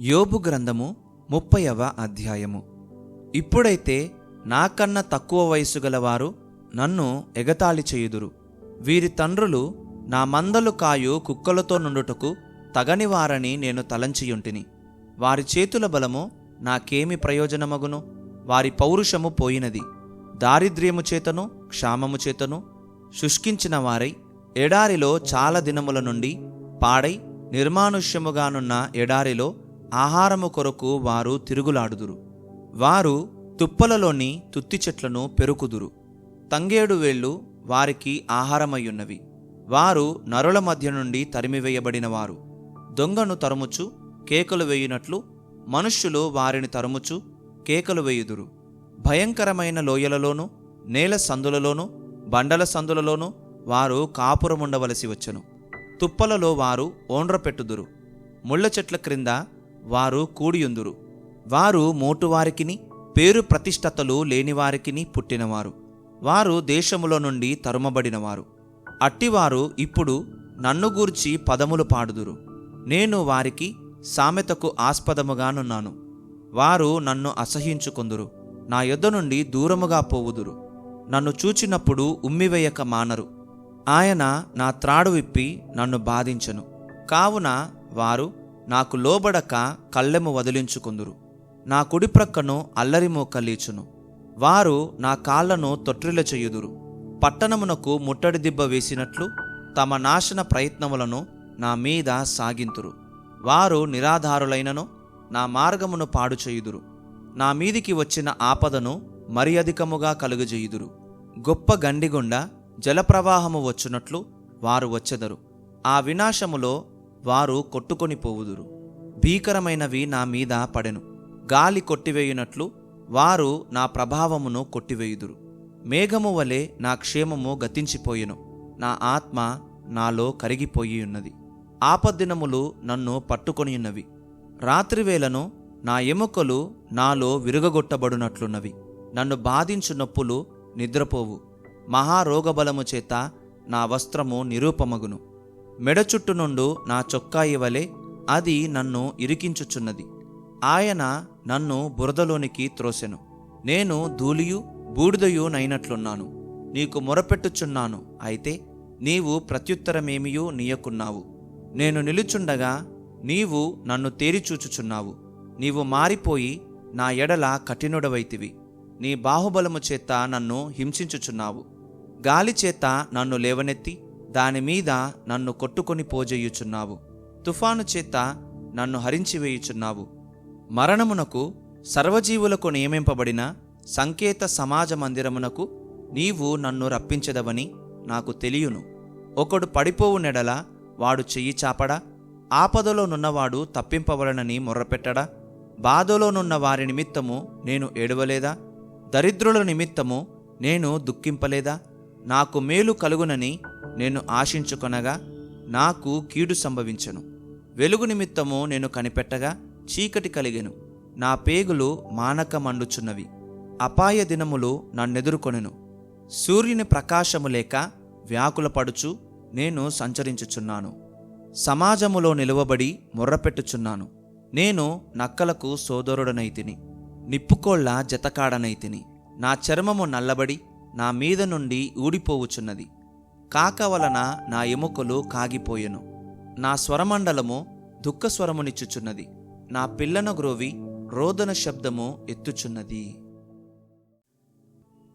యోబు గ్రంథము ముప్పైవ అధ్యాయము. ఇప్పుడైతే నాకన్నా తక్కువ వయసు గలవారు నన్ను ఎగతాళి చేయుదురు. వీరి తండ్రులు నా మందలు కాయు కుక్కలతో నుండుటకు తగనివారని నేను తలంచియుంటిని. వారి చేతుల బలము నాకేమి ప్రయోజనమగును? వారి పౌరుషము పోయినది. దారిద్ర్యము చేతను క్షామము చేతను శుష్కించిన వారై ఎడారిలో చాలా దినముల నుండి పాడై నిర్మానుష్యముగానున్న ఎడారిలో ఆహారము కొరకు వారు తిరుగులాడుదురు. వారు తుప్పలలోని తుత్తి చెట్లను పెరుకుదురు. తంగేడు వేళ్ళు వారికి ఆహారమయ్యున్నవి. వారు నరుల మధ్య నుండి తరిమివేయబడినవారు. దొంగను తరుముచు కేకలు వేయునట్లు మనుష్యులు వారిని తరుముచు కేకలు వేయుదురు. భయంకరమైన లోయలలోనూ నేల సందులలోనూ బండల సందులలోనూ వారు కాపురముండవలసి వచ్చెను. తుప్పలలో వారు ఓండ్రపెట్టుదురు. ముళ్ళ చెట్ల క్రింద వారు కూడియుందురు. వారు మోటువారికిని పేరు ప్రతిష్టతలు లేనివారికిని పుట్టినవారు. వారు దేశములో నుండి తరుమబడినవారు. అట్టివారు ఇప్పుడు నన్ను గూర్చి పదములు పాడుదురు. నేను వారికి సామెతకు ఆస్పదముగానున్నాను. వారు నన్ను అసహించుకుందురు నా యొద్ద నుండి దూరముగా పోవుదురు. నన్ను చూచినప్పుడు ఉమ్మివేయక మానరు. ఆయన నా త్రాడు విప్పి నన్ను బాధించను. కావున వారు నాకు లోబడక కళ్ళెము వదిలించుకుందురు. నా కుడి ప్రక్కను అల్లరి మోకలీచును వారు నా కాళ్ళను తొట్రిల చేయుదురు. పట్టణమునకు ముట్టడి దిబ్బ వేసినట్లు తమ నాశన ప్రయత్నములను నా మీద సాగింతురు. వారు నిరాధారులైనను నా మార్గమును పాడు చేయుదురు. నా మీదికి వచ్చిన ఆపదను మరి అధికముగా కలుగజేయుదురు. గొప్ప గండిగుండా జలప్రవాహము వచ్చునట్లు వారు వచ్చెదరు. ఆ వినాశములో వారు కొట్టుకొని పోవుదురు. భీకరమైనవి నా మీద పడెను. గాలి కొట్టివేయునట్లు వారు నా ప్రభావమును కొట్టివేయుదురు. మేఘము వలె నా క్షేమము గతించిపోయెను. నా ఆత్మ నాలో కరిగిపోయి ఉన్నది ఆపద్దినములు నన్ను పట్టుకొనియున్నవి. రాత్రివేళను నా ఎముకలు నాలో విరుగగొట్టబడునట్లున్నవి. నన్ను బాధించు నొప్పులు నిద్రపోవు. మహారోగబలము చేత నా వస్త్రము నిరూపమగును. మెడ చుట్టు నుండు నా చొక్కా ఇవ్వలే అది నన్ను ఇరికించుచున్నది. ఆయన నన్ను బురదలోనికి త్రోసెను. నేను ధూళియు బూడిదయు నైనట్లున్నాను. నీకు మొరపెట్టుచున్నాను. అయితే నీవు ప్రత్యుత్తరమేమియూ నీయకున్నావు. నేను నిలుచుండగా నీవు నన్ను తేరిచూచుచున్నావు నీవు మారిపోయి నా ఎడల కఠినుడవైతివి. నీ బాహుబలము చేత నన్ను హింసించుచున్నావు. గాలి చేత నన్ను లేవనెత్తి దానిమీద నన్ను కొట్టుకొని పోజేయుచున్నావు. తుఫాను చేత నన్ను హరించివేయుచున్నావు. మరణమునకు సర్వజీవులకు నియమింపబడిన సంకేత సమాజ మందిరమునకు నీవు నన్ను రప్పించదవని నాకు తెలియను. ఒకడు పడిపోవు నెడల వాడు చెయ్యి చాపడా? ఆపదలో నున్నవాడు తప్పింపవలనని మొర్రపెట్టడా? బాధలోనున్న వారి నిమిత్తము నేను ఏడవలేదా? దరిద్రుల నిమిత్తము నేను దుఃఖింపలేదా? నాకు మేలు కలుగునని నేను ఆశించుకొనగా నాకు కీడు సంభవించను. వెలుగు నిమిత్తము నేను కనిపెట్టగా చీకటి కలిగెను. నా పేగులు మానక మండుచున్నవి అపాయ దినములు నన్నెదుర్కొనెను. సూర్యుని ప్రకాశము లేక వ్యాకులపడుచు నేను సంచరించుచున్నాను. సమాజములో నిలువబడి మొర్రపెట్టుచున్నాను. నేను నక్కలకు సోదరుడనైతిని. నిప్పుకోళ్ళ జతకాడనైతిని. నా చర్మము నల్లబడి నా మీద నుండి ఊడిపోవుచున్నది. కాక వలన నా ఎముకలు కాగిపోయెను. నా స్వరమండలము దుఃఖస్వరమునిచ్చుచున్నది. నా పిల్లన గ్రోవి రోదన శబ్దము ఎత్తుచున్నది.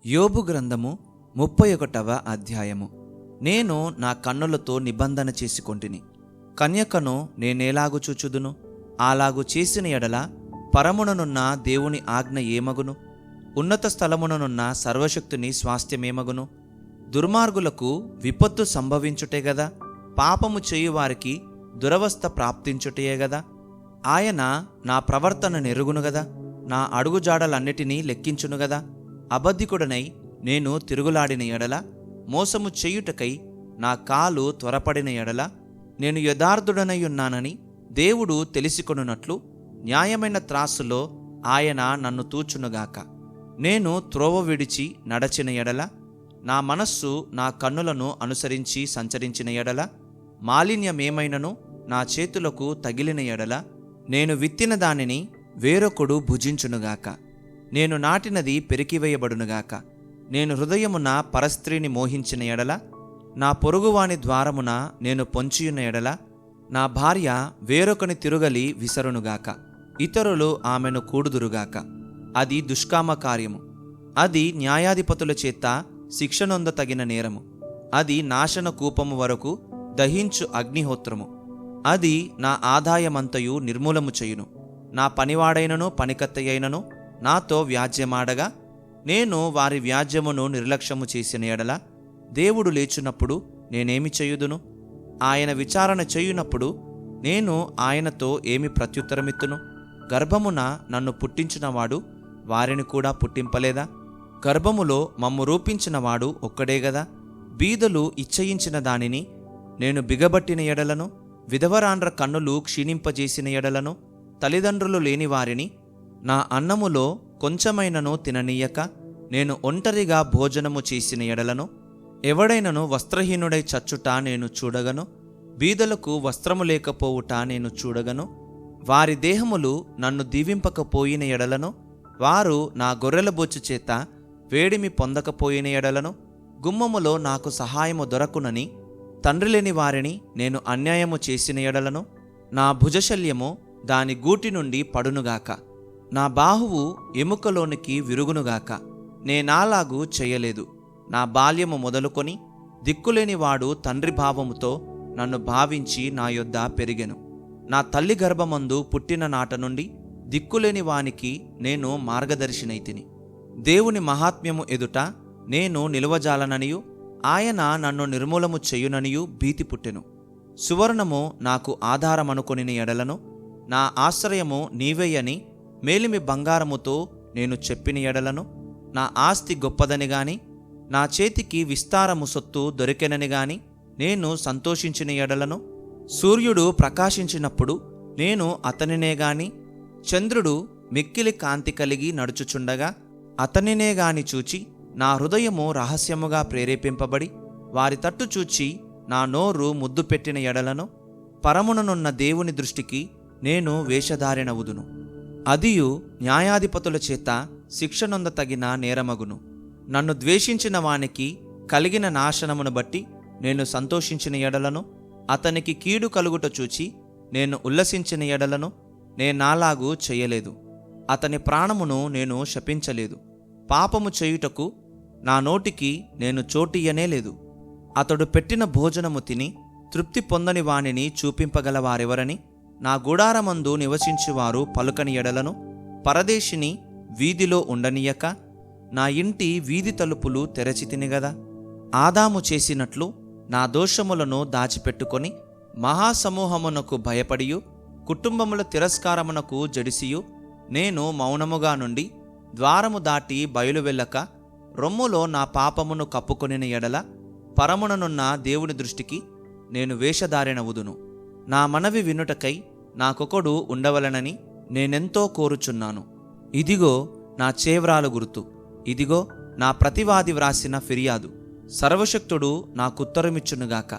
యోబు గ్రంథము ముప్పై ఒకటవ అధ్యాయము. నేను నా కన్నులతో నిబంధన చేసుకొంటిని. కన్యకను నేనేలాగు చూచుదును. అలాగు చేసిన ఎడల పరముననున్న దేవుని ఆజ్ఞ ఏమగును? ఉన్నత స్థలముననున్న సర్వశక్తుని స్వాస్థ్యమేమగును? దుర్మార్గులకు విపత్తు సంభవించుటే గదా పాపము చేయువారికి దురవస్థ ప్రాప్తించుటయే గదా. ఆయన నా ప్రవర్తన నెరుగును గదా నా అడుగుజాడలన్నిటినీ లెక్కించును గదా. అబద్ధికుడనై నేను తిరుగులాడిన ఎడల మోసము చేయుటకై నా కాలు త్వరపడిన ఎడల నేను యథార్థుడనై ఉన్నానని దేవుడు తెలిసికొనున్నట్లు న్యాయమైన త్రాసులో ఆయన నన్ను తూచునుగాక. నేను త్రోవ విడిచి నడచిన ఎడల నా మనస్సు నా కన్నులను అనుసరించి సంచరించిన ఎడల మాలిన్యమేమైనను నా చేతులకు తగిలిన ఎడల నేను విత్తిన దానిని వేరొకడు భుజించునుగాక. నేను నాటినది పెరికివేయబడునుగాక. నేను హృదయమున పరస్త్రీని మోహించిన ఎడల నా పొరుగువాని ద్వారమున నేను పొంచియున్న ఎడల నా భార్య వేరొకని తిరుగలి విసరునుగాక. ఇతరులు ఆమెను కూడుదురుగాక. అది దుష్కామ కార్యము అది న్యాయాధిపతుల చేత శిక్షనొంద తగిన నేరము. అది నాశన కూపము వరకు దహించు అగ్నిహోత్రము. అది నా ఆదాయమంతయు నిర్మూలము చేయును. నా పనివాడైనను పనికత్తయైనను నాతో వ్యాజ్యమాడగా నేను వారి వ్యాజ్యమును నిర్లక్ష్యము చేసిన ఎడల దేవుడు లేచున్నప్పుడు నేనేమి చేయుదును? ఆయన విచారణ చేయునప్పుడు నేను ఆయనతో ఏమి ప్రత్యుత్తరమిత్తును? గర్భమున నన్ను పుట్టించినవాడు వారిని కూడా పుట్టింపలేదా? గర్భములో మమ్ము రూపించినవాడు ఒక్కడే గదా? బీదలు ఇచ్చయించిన దానిని నేను బిగబట్టిన ఎడలను విధవరాండ్ర కన్నులు క్షీణింపజేసిన ఎడలను తల్లిదండ్రులు లేని వారిని నా అన్నములో కొంచెమైనను తిననీయక నేను ఒంటరిగా భోజనము చేసిన ఎడలను ఎవడైనను వస్త్రహీనుడై చచ్చుట నేను చూడగను బీదలకు వస్త్రము లేకపోవుట నేను చూడగను వారి దేహములు నన్ను దీవింపకపోయిన ఎడలను వారు నా గొర్రెల బొచ్చు చేత వేడిమి పొందకపోయిన ఎడలను గుమ్మములో నాకు సహాయము దొరకునని తండ్రి లేని వారిని నేను అన్యాయము చేసిన ఎడలను నా భుజశల్యము దాని గూటి నుండి పడునుగాక. నా బాహువు ఎముకలోనికి విరుగునుగాక. నేనాలాగు చేయలేదు. నా బాల్యము మొదలుకొని దిక్కులేని వాడు తండ్రి భావముతో నన్ను భావించి నా యొద్ద పెరిగెను. నా తల్లి గర్భమందు పుట్టిన నాట నుండి దిక్కులేని వానికి నేను మార్గదర్శినైతిని. దేవుని మహాత్మ్యము ఎదుట నేను నిలువజాలననియు ఆయన నన్ను నిర్మూలము చేయుననియు భీతి పుట్టెను. సువర్ణము నాకు ఆధారమనుకొనిన ఎడలను నా ఆశ్రయము నీవేయని మేలిమి బంగారముతో నేను చెప్పిన ఎడలను నా ఆస్తి గొప్పదని గాని నా చేతికి విస్తారము సొత్తు దొరికెనని గాని నేను సంతోషించిన ఎడలను సూర్యుడు ప్రకాశించినప్పుడు నేను అతనినే గాని చంద్రుడు మిక్కిలి కాంతి కలిగి నడుచుచుండగా అతనినే గాని చూచి నా హృదయము రహస్యముగా ప్రేరేపింపబడి వారి తట్టు చూచి నా నోరు ముద్దు పెట్టిన ఎడలను పరముననున్న దేవుని దృష్టికి నేను వేషధారినవుదును అదియు న్యాయాధిపతుల చేత శిక్షనొంద తగిన నేరమగును. నన్ను ద్వేషించిన వానికి కలిగిన నాశనమును బట్టి నేను సంతోషించిన ఎడలను అతనికి కీడు కలుగుట చూచి నేను ఉల్లసించిన ఎడలను నేనాలాగూ చేయలేదు. అతని ప్రాణమును నేను శపించలేదు. పాపము చేయుటకు నా నోటికి నేను చోటియ్యనే లేదు. అతడు పెట్టిన భోజనము తిని తృప్తి పొందని వానిని చూపింపగల వారెవరని నా గుడారమందు నివసించువారు పలుకని ఎడలను పరదేశిని వీధిలో ఉండనీయక నా ఇంటి వీధి తలుపులు తెరచితిని గదా. ఆదాము చేసినట్లు నా దోషములను దాచిపెట్టుకొని మహాసమూహమునకు భయపడియు కుటుంబముల తిరస్కారమునకు జడిసియు నేను మౌనముగా నుండి ద్వారము దాటి బయలు వెళ్ళక రొమ్ములో నా పాపమును కప్పుకొనిన ఎడల పరముననున్న దేవుని దృష్టికి నేను వేషధారినవుదును నా మనవి వినుటకై నాకొకడు ఉండవలనని నేనెంతో కోరుచున్నాను. ఇదిగో నా చేవ్రాలు గుర్తు. ఇదిగో నా ప్రతివాది వ్రాసిన ఫిర్యాదు. సర్వశక్తుడు నాకుత్తరమిచ్చునుగాక.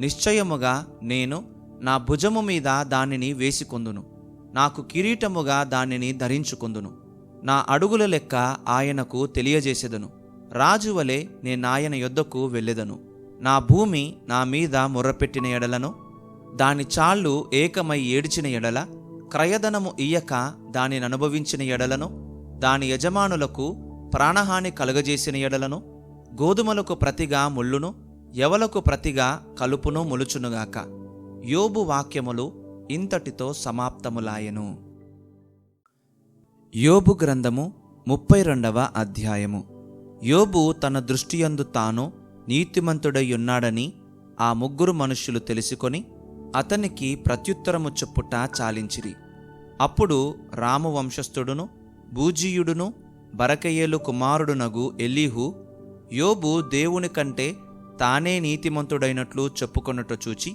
నిశ్చయముగా నేను నా భుజము మీద దానిని వేసికొందును. నాకు కిరీటముగా దానిని ధరించుకొందును. నా అడుగుల లెక్క ఆయనకు తెలియజేసెదను. రాజువలే నేనాయన యొద్దకు వెళ్ళెదను. నా భూమి నా మీద మొర్రపెట్టిన ఎడలను దాని చాళ్ళు ఏకమై ఏడ్చిన ఎడల క్రయధనము ఇయ్యక దానిని అనుభవించిన ఎడలను దాని యజమానులకు ప్రాణహాని కలుగజేసిన ఎడలను గోధుమలకు ప్రతిగా ముళ్ళును ఎవలకు ప్రతిగా కలుపును ములుచునుగాక. యోబు వాక్యములు ఇంతటితో సమాప్తములాయెను. యోబు గ్రంథము ముప్పై రెండవ అధ్యాయము. యోబు తన దృష్టియందు తాను నీతిమంతుడయ్యున్నాడని ఆ ముగ్గురు మనుష్యులు తెలుసుకొని అతనికి ప్రత్యుత్తరము చెప్పుట చాలించిరి. అప్పుడు రాము వంశస్థుడును భూజీయుడును బరకయేలు కుమారుడునగు ఎలీహు యోబు దేవుని కంటే తానే నీతిమంతుడైనట్లు చెప్పుకొనుట చూచి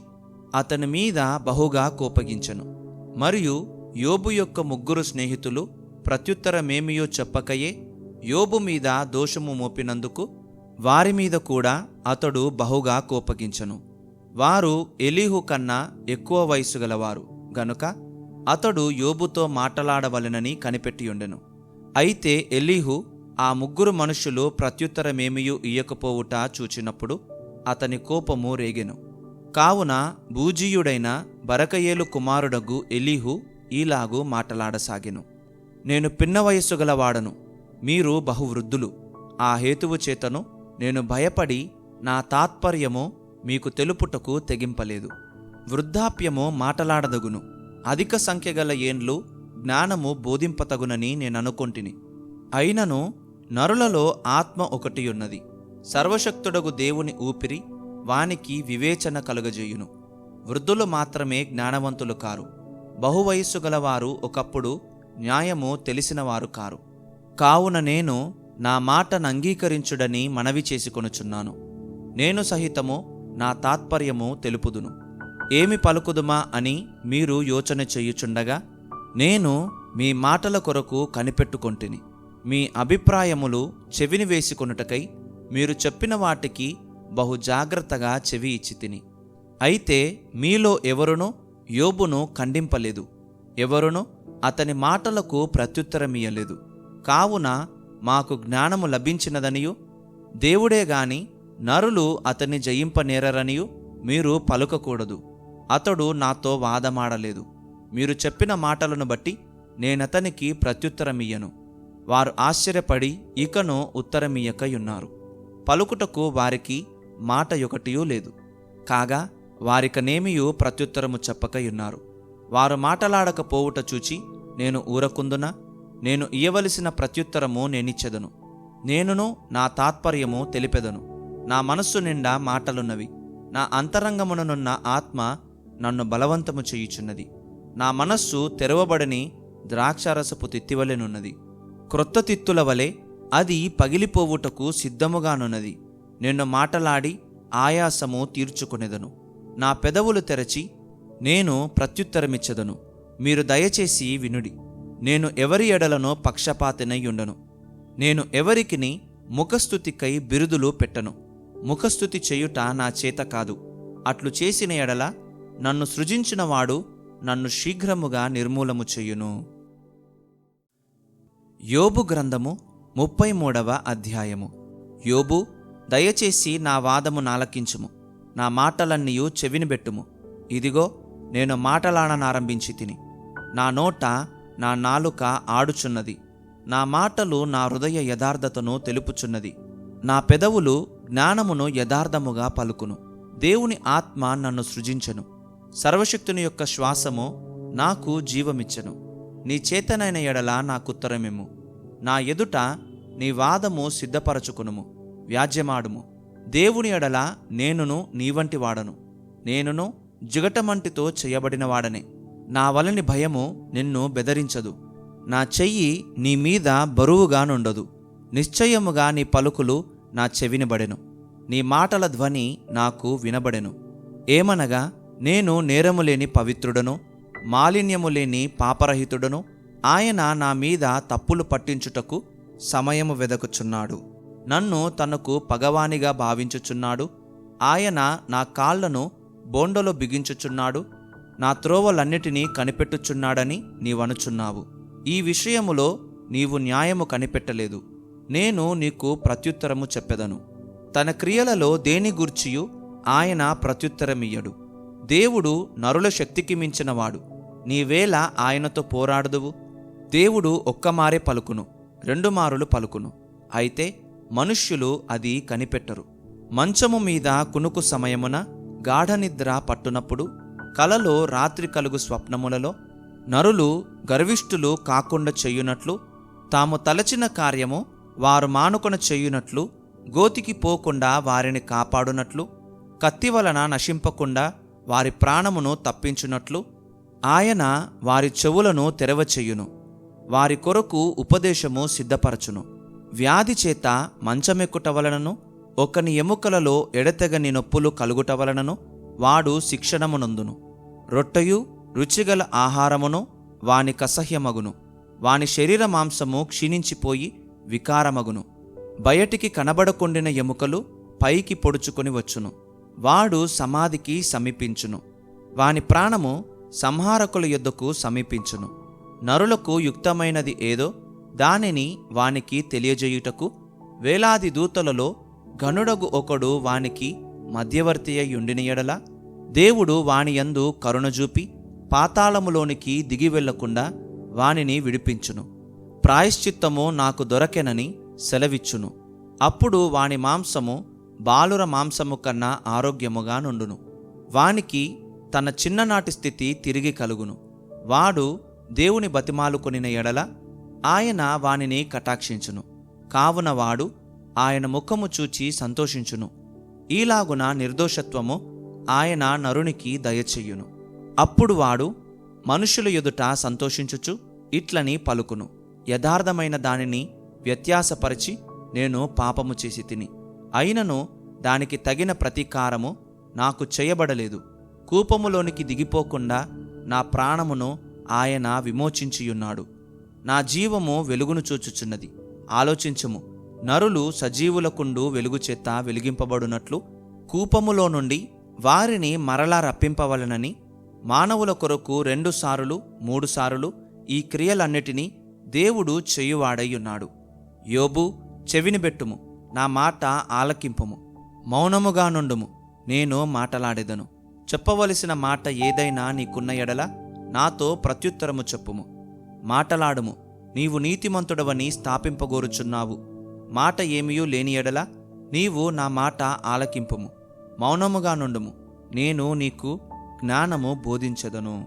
అతని మీద బహుగా కోపగించను. మరియు యోబు యొక్క ముగ్గురు స్నేహితులు ప్రత్యుత్తరమేమియో చెప్పకయే యోబు మీద దోషము మోపినందుకు వారి మీద కూడా అతడు బహుగా కోపగించెను. వారు ఎలీహు కన్నా ఎక్కువ వయసు గలవారు. గనుక అతడు యోబుతో మాట్లాడవలెనని కనిపెట్టియుండెను. అయితే ఎలీహు ఆ ముగ్గురు మనుషులు ప్రత్యుత్తరమేమియూ ఇయ్యకపోవుట చూచినప్పుడు అతని కోపము రేగెను. కావున బూజీయుడైన బరకయేలు కుమారుడగు ఎలీహు ఈలాగు మాటలాడసాగెను. నేను పిన్న వయస్సు గలవాడను. మీరు బహువృద్ధులు. ఆ హేతువు చేతను నేను భయపడి నా తాత్పర్యము మీకు తెలుపుటకు తెగింపలేదు. వృద్ధాప్యము మాటలాడదగును. అధిక సంఖ్య గల ఏండ్లు జ్ఞానము బోధింపతగునని నేననుకొంటిని అయినను నరులలో ఆత్మ ఒకటియున్నది. సర్వశక్తుడగు దేవుని ఊపిరి వానికి వివేచన కలుగజేయును. వృద్ధులు మాత్రమే జ్ఞానవంతులు కారు. బహువయస్సు గలవారు ఒకప్పుడు న్యాయము తెలిసినవారు కారు. కావున నేను నా మాటను అంగీకరించుడని మనవి చేసుకొనుచున్నాను. నేను సహితము నా తాత్పర్యము తెలుపుదును. ఏమి పలుకుదుమా అని మీరు యోచన చేయుచుండగా నేను మీ మాటల కొరకు కనిపెట్టుకొంటిని. మీ అభిప్రాయములు చెవిని వేసుకొనుటకై మీరు చెప్పిన వాటికి బహు జాగ్రత్తగా చెవి ఇచ్చి తిని అయితే మీలో ఎవరునూ యోబును ఖండింపలేదు. ఎవరునూ అతని మాటలకు ప్రత్యుత్తరమియలేదు కావున మాకు జ్ఞానము లభించినదనియు దేవుడే గాని నరులు అతన్ని జయింపనేరరనియు మీరు పలుకకూడదు. అతడు నాతో వాదమాడలేదు. మీరు చెప్పిన మాటలను బట్టి నేనతనికి ప్రత్యుత్తరమియ్యను. వారు ఆశ్చర్యపడి ఇకను ఉత్తరమియ్యకయున్నారు. పలుకుటకు వారికి మాట ఒకటియూ లేదు. కాగా వారికనేమియూ ప్రత్యుత్తరము చెప్పకయున్నారు. వారు మాటలాడకపోవుట చూచి నేను ఊరకుందున? నేను ఇయ్యవలసిన ప్రత్యుత్తరము నేనిచ్చెదను. నేనును నా తాత్పర్యము తెలిపెదను. నా మనస్సు నిండా మాటలున్నవి. నా అంతరంగముననున్న ఆత్మ నన్ను బలవంతము చేయుచున్నది. నా మనస్సు తెరవబడని ద్రాక్షారసపు తిత్తివలెనున్నది. క్రొత్త తిత్తుల వలె అది పగిలిపోవుటకు సిద్ధముగానున్నది. నిన్ను మాటలాడి ఆయాసము తీర్చుకునేదను. నా పెదవులు తెరచి నేను ప్రత్యుత్తరమిచ్చదను. మీరు దయచేసి వినుడి. నేను ఎవరి ఎడలను పక్షపాతినయ్యుండను నేను ఎవరికిని ముఖస్థుతికై బిరుదులు పెట్టను. ముఖస్థుతి చేయుట నా చేత కాదు. అట్లు చేసిన ఎడల నన్ను సృజించినవాడు నన్ను శీఘ్రముగా నిర్మూలము చెయ్యును యోబు గ్రంథము ముప్పై మూడవ అధ్యాయము. యోబు దయచేసి నా వాదము నాలకించుము. నా మాటలన్నీయు చెవినిబెట్టుము. ఇదిగో నేను మాటలాడనారంభించి తిని. నా నోట నా నాలుక ఆడుచున్నది. నా మాటలు నా హృదయ యథార్థతను తెలుపుచున్నది. నా పెదవులు జ్ఞానమును యథార్థముగా పలుకును. దేవుని ఆత్మ నన్ను సృజించెను. సర్వశక్తుని యొక్క శ్వాసము నాకు జీవమిచ్చెను. నీ చేతనైన ఎడల నాకుత్తరమేము నా ఎదుట నీ వాదము సిద్ధపరచుకునుము. వ్యాజ్యమాడుము. దేవుని ఎడల నేనును నీవంటి వాడను. నేనును జిగటమంటితో చేయబడిన వాడని నా వలని భయము నిన్ను బెదరించదు. నా చెయ్యి నీ మీద బరువుగా నుండదు నిశ్చయముగా నీ పలుకులు నా చెవినబడెను. నీ మాటల ధ్వని నాకు వినబడెను. ఏమనగా నేను నేరము లేని పవిత్రుడను మాలిన్యము లేని పాపరహితుడను ఆయన నా మీద తప్పులు పట్టించుటకు సమయము వెదకుచున్నాడు. నన్ను తనకు పగవానిగా భావించుచున్నాడు. ఆయన నా కాళ్ళను బోండలో బిగించుచున్నాడు నా త్రోవలన్నిటినీ కనిపెట్టుచున్నాడని నీవనుచున్నావు. ఈ విషయములో నీవు న్యాయము కనిపెట్టలేదు. నేను నీకు ప్రత్యుత్తరము చెప్పెదను. తన క్రియలలో దేని గూర్చియు ఆయన ప్రత్యుత్తరమియ్యడు. దేవుడు నరుల శక్తికి మించినవాడు. నీవేళ ఆయనతో పోరాడదువు. దేవుడు ఒక్కమారే పలుకును రెండు మారులు పలుకును. అయితే మనుష్యులు అది కనిపెట్టరు. మంచము మీద కునుకు సమయమున గాఢనిద్ర పట్టునప్పుడు కలలో రాత్రి కలుగు స్వప్నములలో నరులు గర్విష్ఠులు కాకుండా చెయ్యునట్లు తాము తలచిన కార్యము వారు మానుకొన చెయ్యునట్లు గోతికి పోకుండా వారిని కాపాడునట్లు కత్తి వలన నశింపకుండా వారి ప్రాణమును తప్పించునట్లు ఆయన వారి చెవులను తెరవచెయ్యును వారి కొరకు ఉపదేశము సిద్ధపరచును. వ్యాధి చేత మంచమెక్కుట వలనను ఒకని ఎముకలలో ఎడతెగని నొప్పులు కలుగుట వలనను వాడు శిక్షణమునందును. రొట్టెయు రుచిగల ఆహారమును వాని కసహ్యమగును. వాని శరీర మాంసము క్షీణించిపోయి వికారమగును. బయటికి కనబడకుండిన ఎముకలు పైకి పొడుచుకొని వచ్చును. వాడు సమాధికి సమీపించును. వాని ప్రాణము సంహారకుల యొద్దకు సమీపించును. నరులకు యుక్తమైనది ఏదో దానిని వానికి తెలియజేయుటకు వేలాది దూతలలో గనుడగు ఒకడు వానికి మధ్యవర్తి అయి ఉండిన యెడల దేవుడు వానియందు కరుణజూపి పాతాళములోనికి దిగి వెళ్ళకుండా వానిని విడిపించును. ప్రాయశ్చిత్తము నాకు దొరకెనని సెలవిచ్చును. అప్పుడు వాని మాంసము బాలుర మాంసము కన్నా ఆరోగ్యముగా నుండును. వానికి తన చిన్ననాటి స్థితి తిరిగి కలుగును. వాడు దేవుని బతిమాలుకొనిన ఎడల ఆయన వానిని కటాక్షించును. కావున వాడు ఆయన ముఖము చూచి సంతోషించును. ఈలాగున నిర్దోషత్వము ఆయన నరునికి దయచెయ్యును అప్పుడు వాడు మనుషుల ఎదుట సంతోషించుచు ఇట్లని పలుకును. యథార్థమైన దానిని వ్యత్యాసపరిచి నేను పాపము చేసి తిని. అయినను దానికి తగిన ప్రతీకారము నాకు చేయబడలేదు. కూపములోనికి దిగిపోకుండా నా ప్రాణమును ఆయన విమోచించియున్నాడు. నా జీవము వెలుగును చూచుచున్నది. ఆలోచించుము. నరులు సజీవులకుండు వెలుగు చేత వెలిగింపబడునట్లు కూపములో నుండి వారిని మరలా రప్పింపవలనని మానవుల కొరకు రెండు సారులు మూడు సారులు ఈ క్రియలన్నిటినీ దేవుడు చేయువాడయ్యున్నాడు. యోబు చెవినిబెట్టుము నా మాట ఆలకింపుము మౌనముగా నుండుము నేను మాటలాడెదను. చెప్పవలసిన మాట ఏదైనా నీకున్న ఎడల నాతో ప్రత్యుత్తరము చెప్పుము. మాటలాడుము నీవు నీతిమంతుడవని స్థాపింపగోరుచున్నావు. మాట ఏమియూ లేని ఎడల నీవు నా మాట ఆలకింపుము. మౌనముగా నుండుము. నేను నీకు జ్ఞానము బోధించదను.